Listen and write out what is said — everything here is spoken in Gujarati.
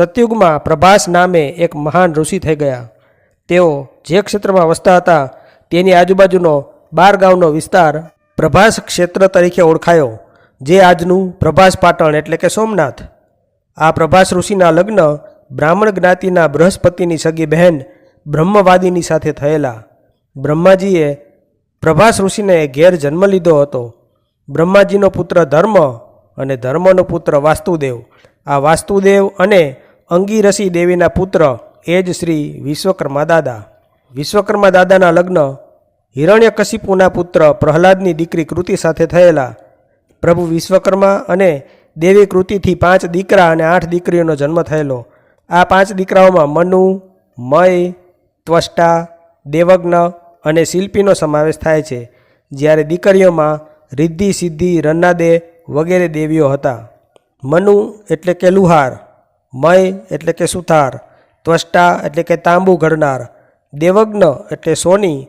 સતયુગમાં પ્રભાસ નામે એક મહાન ઋષિ થઈ ગયા. તેઓ જે ક્ષેત્રમાં વસતા હતા, તેની આજુબાજુનો બાર ગામનો વિસ્તાર પ્રભાસ ક્ષેત્ર તરીકે ઓળખાયો, જે આજનું પ્રભાસ પાટણ એટલે કે સોમનાથ. આ પ્રભાસ ઋષિના લગ્ન બ્રાહ્મણ જ્ઞાતિના બૃહસ્પતિની સગી બહેન બ્રહ્મવાદીની સાથે થયેલા. બ્રહ્માજીએ પ્રભાસ ઋષિને ઘેર જન્મ લીધો હતો. બ્રહ્માજીનો પુત્ર ધર્મ અને ધર્મનો પુત્ર વાસ્તુદેવ. આ વાસ્તુદેવ અને અંગીરસી દેવીના પુત્ર એ જ શ્રી વિશ્વકર્મા દાદા વિશ્વકર્મા દાદાના લગ્ન હિરણ્યકશિપુના પુત્ર પ્રહલાદની દીકરી કૃતિ સાથે થયેલા. પ્રભુ વિશ્વકર્મા અને દેવી કૃતિથી પાંચ દીકરા અને આઠ દીકરીઓનો જન્મ થયેલો. આ પાંચ દીકરાઓમાં મનુ, મય, ત્વષ્ટા દેવજ્ઞ અને શિલ્પીનો સમાવેશ થાય છે, જ્યારે દીકરીઓમાં રિદ્ધિ, સિદ્ધિ, રન્નાદે વગેરે દેવીઓ હતા. મનુ એટલે કે લુહાર. મય એટલે કે સુથાર ત્વષ્ટા એટલે કે તાંબુ ઘડનાર દેવજ્ઞ એટલે સોની